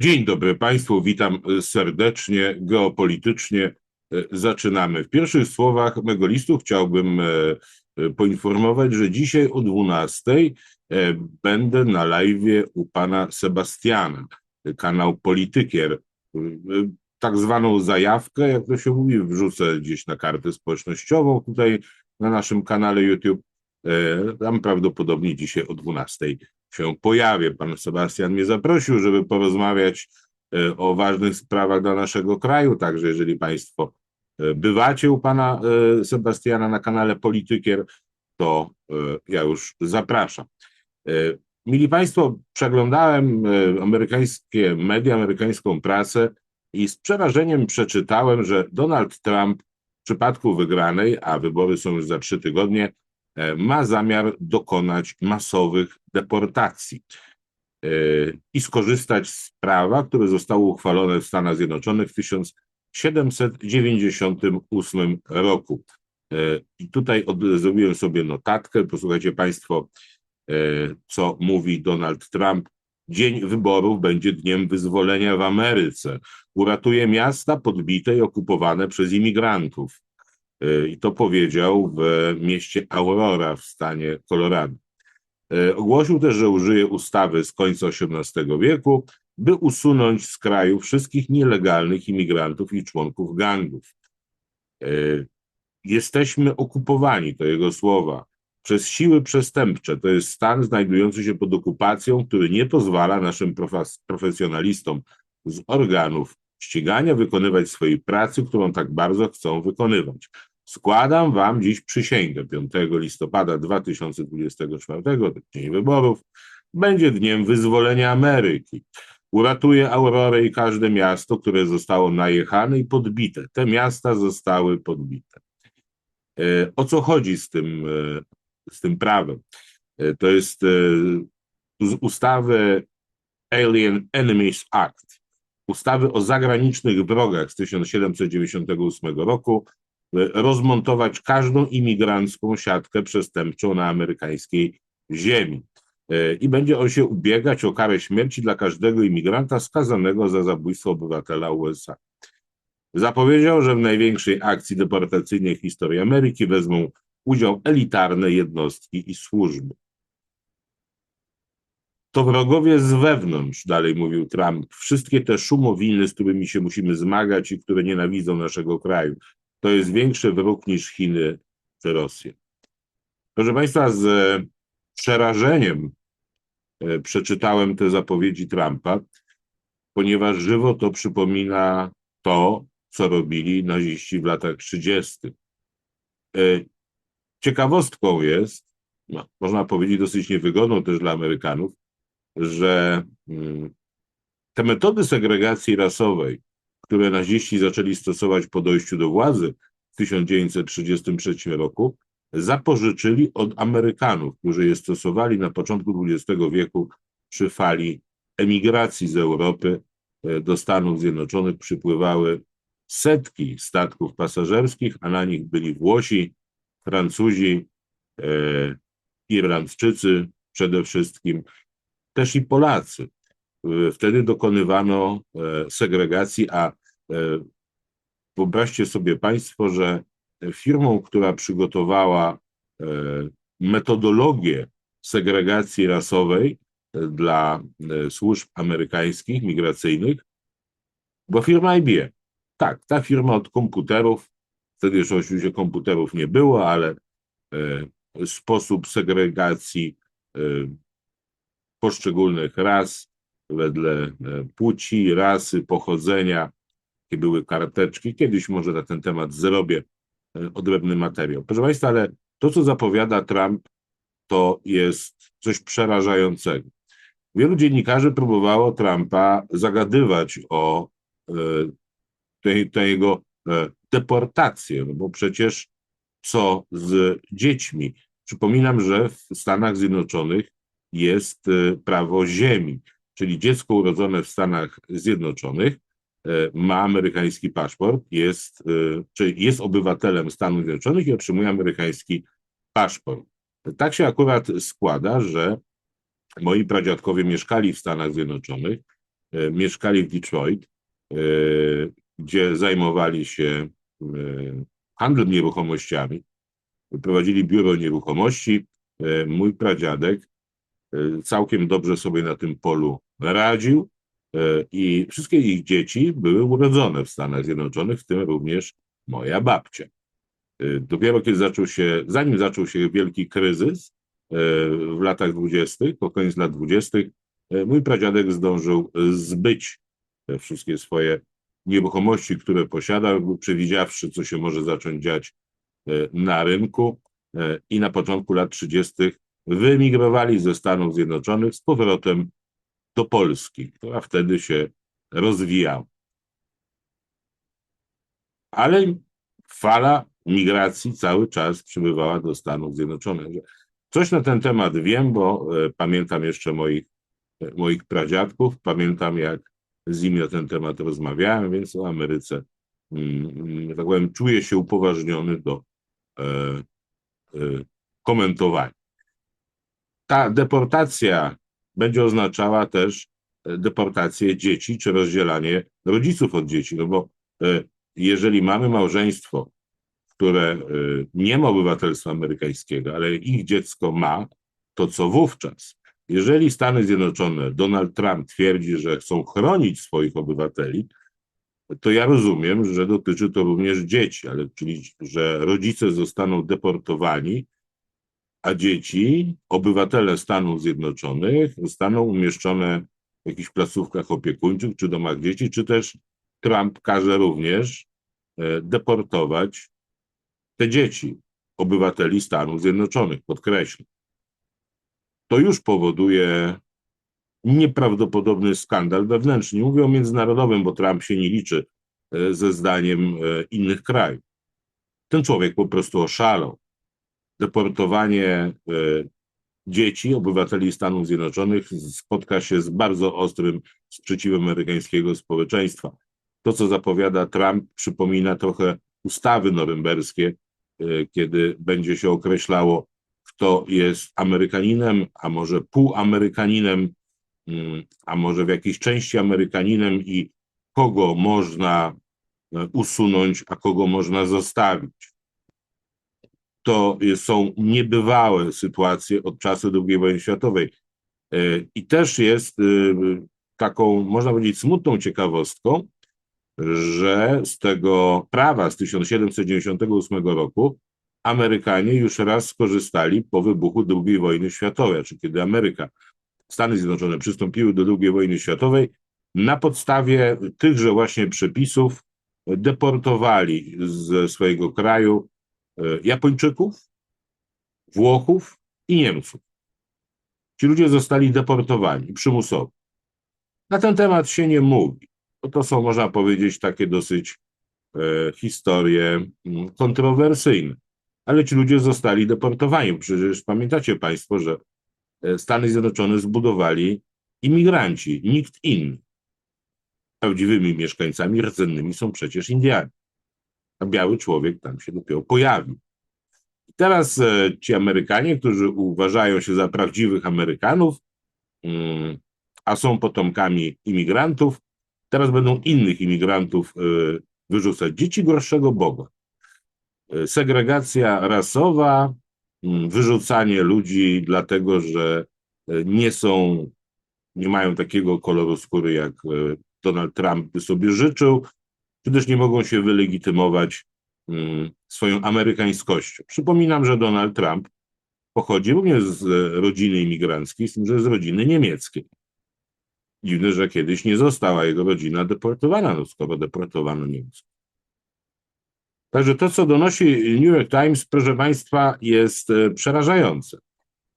Dzień dobry Państwu, witam serdecznie, geopolitycznie. Zaczynamy. W pierwszych słowach mego listu chciałbym e, e, poinformować, że dzisiaj o 12 e, będę na live u pana Sebastiana, kanał Politykier. Tak zwaną zajawkę, jak to się mówi, wrzucę gdzieś na kartę społecznościową tutaj na naszym kanale YouTube. Tam prawdopodobnie dzisiaj o 12 się pojawię. Pan Sebastian mnie zaprosił, żeby porozmawiać e, o ważnych sprawach dla naszego kraju. Także jeżeli Państwo e, bywacie u pana e, Sebastiana na kanale Politykier, to ja już zapraszam. Mili Państwo, przeglądałem amerykańskie media, amerykańską prasę i z przerażeniem przeczytałem, że Donald Trump w przypadku wygranej, a wybory są już za trzy tygodnie, ma zamiar dokonać masowych deportacji e, i skorzystać z prawa, które zostało uchwalone w Stanach Zjednoczonych w 1798 roku. E, I tutaj od, zrobiłem sobie notatkę, posłuchajcie Państwo, co mówi Donald Trump. Dzień wyborów będzie dniem wyzwolenia w Ameryce. Uratuje miasta podbite i okupowane przez imigrantów. E, I to powiedział w mieście Aurora w stanie Colorado. E, ogłosił też, że użyje ustawy z końca XVIII wieku, by usunąć z kraju wszystkich nielegalnych imigrantów i członków gangów. E, jesteśmy okupowani, to jego słowa, przez siły przestępcze. To jest stan znajdujący się pod okupacją, który nie pozwala naszym profesjonalistom z organów ścigania wykonywać swojej pracy, którą tak bardzo chcą wykonywać. Składam wam dziś przysięgę 5 listopada 2024, dzień wyborów, będzie dniem wyzwolenia Ameryki. Uratuje Aurorę i każde miasto, które zostało najechane i podbite. Te miasta zostały podbite. E, o co chodzi z tym, e, z tym prawem? E, to jest z ustawy Alien Enemies Act, ustawy o zagranicznych wrogach z 1798 roku, rozmontować każdą imigrancką siatkę przestępczą na amerykańskiej ziemi. E, I będzie on się ubiegać o karę śmierci dla każdego imigranta skazanego za zabójstwo obywatela USA. Zapowiedział, że w największej akcji deportacyjnej w historii Ameryki wezmą udział elitarne jednostki i służby. To wrogowie z wewnątrz, dalej mówił Trump, wszystkie te szumowiny, z którymi się musimy zmagać i które nienawidzą naszego kraju to jest większy wróg niż Chiny czy Rosja. Proszę Państwa, z przerażeniem e, przeczytałem te zapowiedzi Trumpa, ponieważ żywo to przypomina to, co robili naziści w latach 30. E, ciekawostką jest, no, można powiedzieć dosyć niewygodną też dla Amerykanów, że mm, te metody segregacji rasowej, które naziści zaczęli stosować po dojściu do władzy w 1933 roku, zapożyczyli od Amerykanów, którzy je stosowali na początku XX wieku przy fali emigracji z Europy e, do Stanów Zjednoczonych przypływały setki statków pasażerskich, a na nich byli Włosi, Francuzi, e, Irlandczycy przede wszystkim, też i Polacy. E, wtedy dokonywano e, segregacji, a e, wyobraźcie sobie Państwo, że firmą, która przygotowała metodologię segregacji rasowej dla służb amerykańskich, migracyjnych, była firma IBM. Tak, ta firma od komputerów, wtedy jeszcze oczywiście komputerów nie było, ale sposób segregacji poszczególnych ras, wedle e, płci, rasy, pochodzenia, jakie były karteczki. Kiedyś może na ten temat zrobię e, odrębny materiał. Proszę Państwa, ale to, co zapowiada Trump, to jest coś przerażającego. Wielu dziennikarzy próbowało Trumpa zagadywać o e, tej, jego deportację, no bo przecież co z dziećmi? Przypominam, że w Stanach Zjednoczonych jest prawo ziemi czyli dziecko urodzone w Stanach Zjednoczonych e, ma amerykański paszport, jest, e, czyli jest obywatelem Stanów Zjednoczonych i otrzymuje amerykański paszport. Tak się akurat składa, że moi pradziadkowie mieszkali w Stanach Zjednoczonych e, mieszkali w Detroit, e, gdzie zajmowali się e, handlem nieruchomościami, prowadzili biuro nieruchomości. E, Mój pradziadek e, całkiem dobrze sobie na tym polu radził e, i wszystkie ich dzieci były urodzone w Stanach Zjednoczonych, w tym również moja babcia. E, Dopiero kiedy zaczął się, zanim zaczął się wielki kryzys w latach dwudziestych, pod koniec lat dwudziestych, mój pradziadek zdążył zbyć wszystkie swoje nieruchomości, które posiadał, przewidziawszy, co się może zacząć dziać na rynku i na początku lat 30. wyemigrowali ze Stanów Zjednoczonych z powrotem do Polski, która wtedy się rozwijała. Ale fala migracji cały czas przybywała do Stanów Zjednoczonych. Coś na ten temat wiem, bo e, pamiętam jeszcze moich, e, moich pradziadków, pamiętam jak z nimi na ten temat rozmawiałem, więc o Ameryce, mm, tak powiem, czuję się upoważniony do e, komentowania. Ta deportacja będzie oznaczała też e, deportację dzieci, czy rozdzielanie rodziców od dzieci, no bo e, jeżeli mamy małżeństwo, które e, nie ma obywatelstwa amerykańskiego, ale ich dziecko ma, to co wówczas? Jeżeli Stany Zjednoczone, Donald Trump twierdzi, że chcą chronić swoich obywateli, to ja rozumiem, że dotyczy to również dzieci, ale czyli, że rodzice zostaną deportowani, a dzieci, obywatele Stanów Zjednoczonych, zostaną umieszczone w jakichś placówkach opiekuńczych czy domach dzieci, czy też Trump każe również e, deportować te dzieci, obywateli Stanów Zjednoczonych, podkreślę. To już powoduje nieprawdopodobny skandal wewnętrzny. Nie mówię o międzynarodowym, bo Trump się nie liczy e, ze zdaniem e, innych krajów. Ten człowiek po prostu oszalał. Deportowanie e, dzieci, obywateli Stanów Zjednoczonych spotka się z bardzo ostrym sprzeciwem amerykańskiego społeczeństwa. To, co zapowiada Trump, przypomina trochę ustawy norymberskie, kiedy będzie się określało, kto jest Amerykaninem, a może półamerykaninem, mm, a może w jakiejś części Amerykaninem i kogo można e, usunąć, a kogo można zostawić. To są niebywałe sytuacje od czasu II wojny światowej. E, I też jest e, taką, można powiedzieć, smutną ciekawostką, że z tego prawa z 1798 roku Amerykanie już raz skorzystali po wybuchu II wojny światowej, czy kiedy Ameryka, Stany Zjednoczone przystąpiły do II wojny światowej, na podstawie tychże właśnie przepisów deportowali ze swojego kraju Japończyków, Włochów i Niemców. Ci ludzie zostali deportowani przymusowo. Na ten temat się nie mówi. Bo to są, można powiedzieć, takie dosyć e, historie mm, kontrowersyjne ale ci ludzie zostali deportowani. Przecież pamiętacie Państwo, że e, Stany Zjednoczone zbudowali imigranci, nikt inny. Prawdziwymi mieszkańcami rdzennymi są przecież Indianie. A biały człowiek tam się dopiero pojawił. Teraz e, ci Amerykanie, którzy uważają się za prawdziwych Amerykanów, mm, a są potomkami imigrantów, teraz będą innych imigrantów e, wyrzucać. Dzieci gorszego Boga segregacja rasowa, mm, wyrzucanie ludzi dlatego, że e, nie są, nie mają takiego koloru skóry, jak e, Donald Trump by sobie życzył, czy też nie mogą się wylegitymować mm, swoją amerykańskością. Przypominam, że Donald Trump pochodzi również z e, rodziny imigranckiej, z tym, że z rodziny niemieckiej. Dziwne, że kiedyś nie została jego rodzina deportowana, no skoro deportowano Niemców. Także to, co donosi New York Times, proszę Państwa, jest e, przerażające.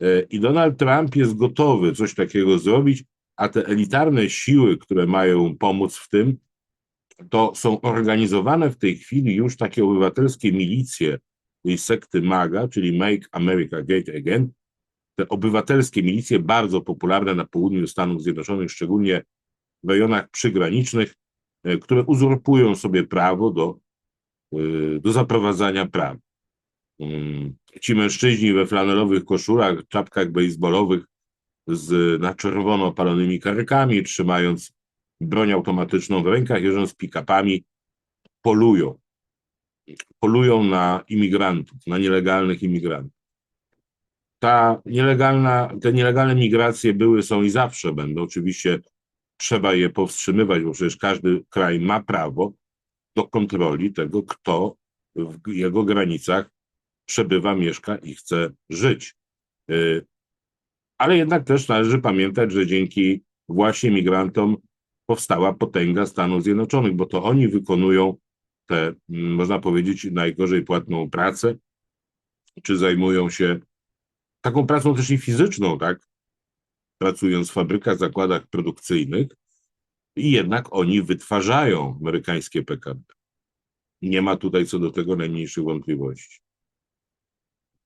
E, I Donald Trump jest gotowy coś takiego zrobić, a te elitarne siły, które mają pomóc w tym, to są organizowane w tej chwili już takie obywatelskie milicje tej sekty MAGA, czyli Make America Great Again. Te obywatelskie milicje, bardzo popularne na południu Stanów Zjednoczonych, szczególnie w rejonach przygranicznych, e, które uzurpują sobie prawo do Y, do zaprowadzania praw. Mm, ci mężczyźni we flanelowych koszulach, czapkach baseballowych z na czerwono opalonymi karkami, trzymając broń automatyczną w rękach, jeżdżą z pick-upami, polują. Polują na imigrantów, na nielegalnych imigrantów. Ta nielegalna, te nielegalne migracje były, są i zawsze będą. Oczywiście trzeba je powstrzymywać, bo przecież każdy kraj ma prawo do kontroli tego, kto w jego granicach przebywa, mieszka i chce żyć. Y, Ale jednak też należy pamiętać, że dzięki właśnie migrantom powstała potęga Stanów Zjednoczonych, bo to oni wykonują tę, mm, można powiedzieć, najgorzej płatną pracę, czy zajmują się taką pracą też i fizyczną, tak? Pracując w fabrykach, zakładach produkcyjnych, i jednak oni wytwarzają amerykańskie PKB. Nie ma tutaj co do tego najmniejszych wątpliwości.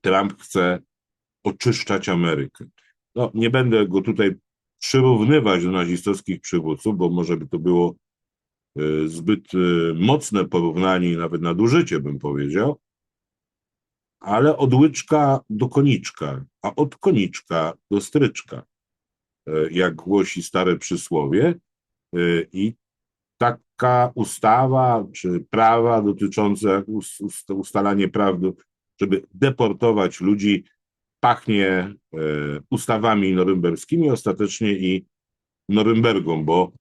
Trump chce oczyszczać Amerykę. No, nie będę go tutaj przyrównywać do nazistowskich przywódców, bo może by to było y, zbyt y, mocne porównanie i nawet nadużycie, bym powiedział. Ale od łyczka do koniczka, a od koniczka do stryczka, y, jak głosi stare przysłowie. I taka ustawa czy prawa dotyczące us- ust- ustalania prawdy, żeby deportować ludzi, pachnie e, ustawami norymberskimi, ostatecznie i Norymbergą, bo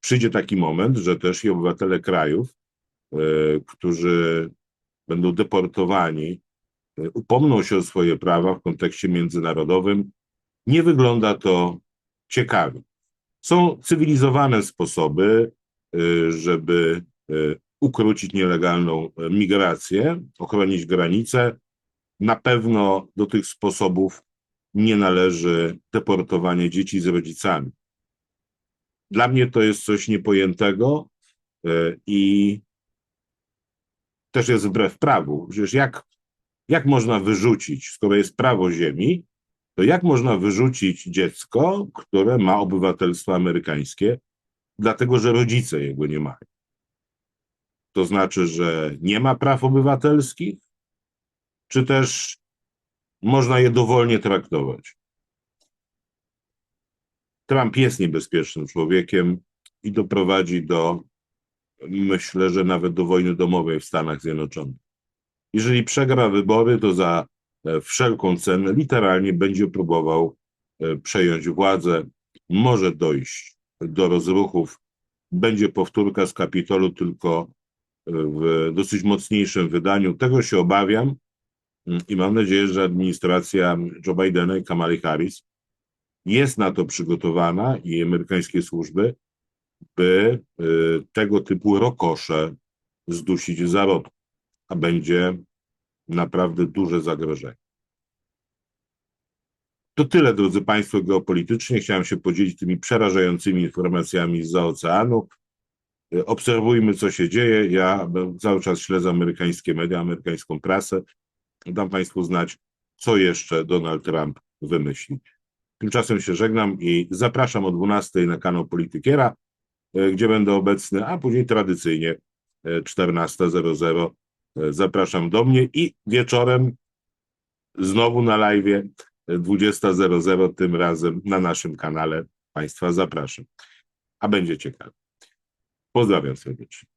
przyjdzie taki moment, że też i obywatele krajów, e, którzy będą deportowani, e, upomną się o swoje prawa w kontekście międzynarodowym. Nie wygląda to ciekawie. Są cywilizowane sposoby, żeby ukrócić nielegalną migrację, ochronić granice. Na pewno do tych sposobów nie należy deportowanie dzieci z rodzicami. Dla mnie to jest coś niepojętego i też jest wbrew prawu. Przecież jak, jak można wyrzucić, skoro jest prawo ziemi, to jak można wyrzucić dziecko, które ma obywatelstwo amerykańskie, dlatego że rodzice jego nie mają? To znaczy, że nie ma praw obywatelskich, czy też można je dowolnie traktować? Trump jest niebezpiecznym człowiekiem i doprowadzi do, myślę, że nawet do wojny domowej w Stanach Zjednoczonych. Jeżeli przegra wybory, to za e, wszelką cenę literalnie będzie próbował e, przejąć władzę. Może dojść do rozruchów. Będzie powtórka z Kapitolu, tylko e, w dosyć mocniejszym wydaniu. Tego się obawiam i mam nadzieję, że administracja Joe Bidena i Kamali Harris jest na to przygotowana i amerykańskie służby, by y, tego typu rokosze zdusić w zarodku, a będzie naprawdę duże zagrożenie. To tyle, drodzy Państwo, geopolitycznie. Chciałem się podzielić tymi przerażającymi informacjami z oceanu. Y, Obserwujmy, co się dzieje. Ja cały czas śledzę amerykańskie media, amerykańską prasę. Dam Państwu znać, co jeszcze Donald Trump wymyśli. Tymczasem się żegnam i zapraszam o 12 na kanał Politykiera, e, gdzie będę obecny, a później tradycyjnie e, 14.00 e, zapraszam do mnie i wieczorem znowu na live 20.00, tym razem na naszym kanale Państwa zapraszam. A będzie ciekawe. Pozdrawiam serdecznie.